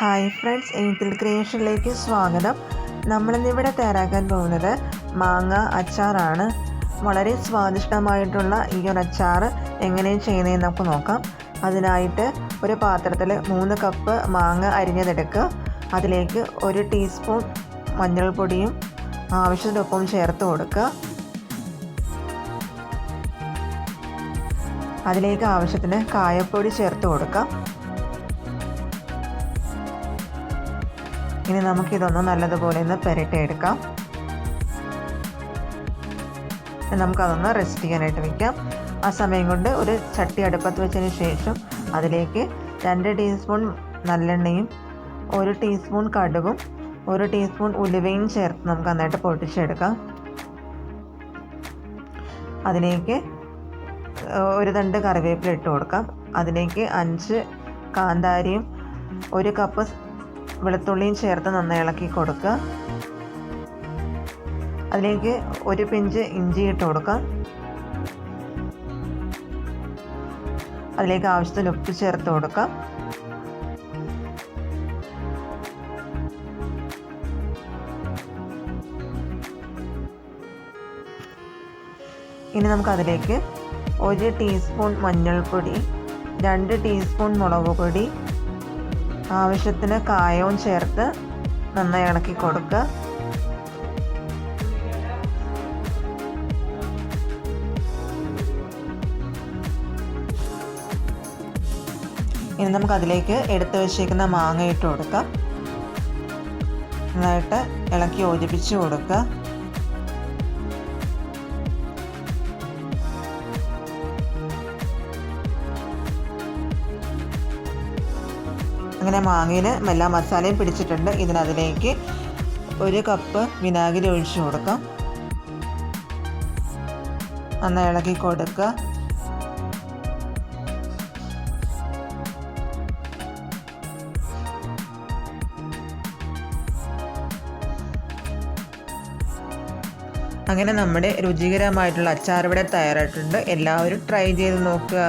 Hi friends എയ്ത്തിൽ ക്രിയേഷനിലേക്ക് സ്വാഗതം. നമ്മളിന്നിവിടെ തയ്യാറാക്കാൻ പോകുന്നത് മാങ്ങ അച്ചാറാണ്. വളരെ സ്വാദിഷ്ടമായിട്ടുള്ള ഈ ഒരു അച്ചാർ എങ്ങനെയാണ് ചെയ്യുന്നതെന്ന് നമുക്ക് നോക്കാം. അതിനായിട്ട് ഒരു പാത്രത്തിൽ മൂന്ന് കപ്പ് മാങ്ങ അരിഞ്ഞതെടുക്കുക. അതിലേക്ക് ഒരു ടീസ്പൂൺ മഞ്ഞൾപ്പൊടിയും ആവശ്യത്തിനൊപ്പം ചേർത്ത് കൊടുക്കുക. അതിലേക്ക് ആവശ്യത്തിന് കായപ്പൊടി ചേർത്ത് കൊടുക്കാം ഇനി നമുക്കിതൊന്ന് നല്ലതുപോലെ ഒന്ന് പുരട്ടിയെടുക്കാം. നമുക്കതൊന്ന് റെസ്റ്റ് ചെയ്യാനായിട്ട് വെക്കാം. ആ സമയം കൊണ്ട് ഒരു ചട്ടി അടുപ്പത്ത് വെച്ചതിന് ശേഷം അതിലേക്ക് രണ്ട് ടീസ്പൂൺ നല്ലെണ്ണയും ഒരു ടീസ്പൂൺ കടുകും ഒരു ടീസ്പൂൺ ഉലുവയും ചേർത്ത് നമുക്ക് നന്നായിട്ട് പൊട്ടിച്ചെടുക്കാം. അതിലേക്ക് ഒരു തണ്ട് കറിവേപ്പില ഇട്ട് കൊടുക്കാം. അതിലേക്ക് അഞ്ച് കാന്താരിയും ഒരു കപ്പ് വെളുത്തുള്ളിയും ചേർത്ത് നന്നായി ഇളക്കി കൊടുക്കുക. അതിലേക്ക് ഒരു പിഞ്ച് ഇഞ്ചി ഇട്ട് കൊടുക്കാം അതിലേക്ക് ആവശ്യത്തിന് ഉപ്പ് ചേർത്ത് കൊടുക്കാം ഇനി നമുക്ക് അതിലേക്ക് ഒരു ടീസ്പൂൺ മഞ്ഞൾപ്പൊടി രണ്ട് ടീസ്പൂൺ മുളക് പൊടി ആവശ്യത്തിന് കായവും ചേർത്ത് നന്നായി ഇണക്കി കൊടുക്കുക. ഇനി നമുക്ക് അതിലേക്ക് എടുത്തു വെച്ചേക്കുന്ന മാങ്ങ ഇട്ട് കൊടുക്കാം. നന്നായിട്ട് ഇളക്കി യോജിപ്പിച്ച് കൊടുക്കുക. അങ്ങനെ മാങ്ങയിൽ എല്ലാ മസാലയും പിടിച്ചിട്ടുണ്ട്. ഇതിനതിലേക്ക് ഒരു കപ്പ് വിനാഗിരി ഒഴിച്ച് കൊടുക്കാം. നന്നായി ഇളക്കി കൊടുക്കുക. അങ്ങനെ നമ്മുടെ രുചികരമായിട്ടുള്ള അച്ചാർ ഇവിടെ തയ്യാറായിട്ടുണ്ട്. എല്ലാവരും ട്രൈ ചെയ്ത് നോക്കുക.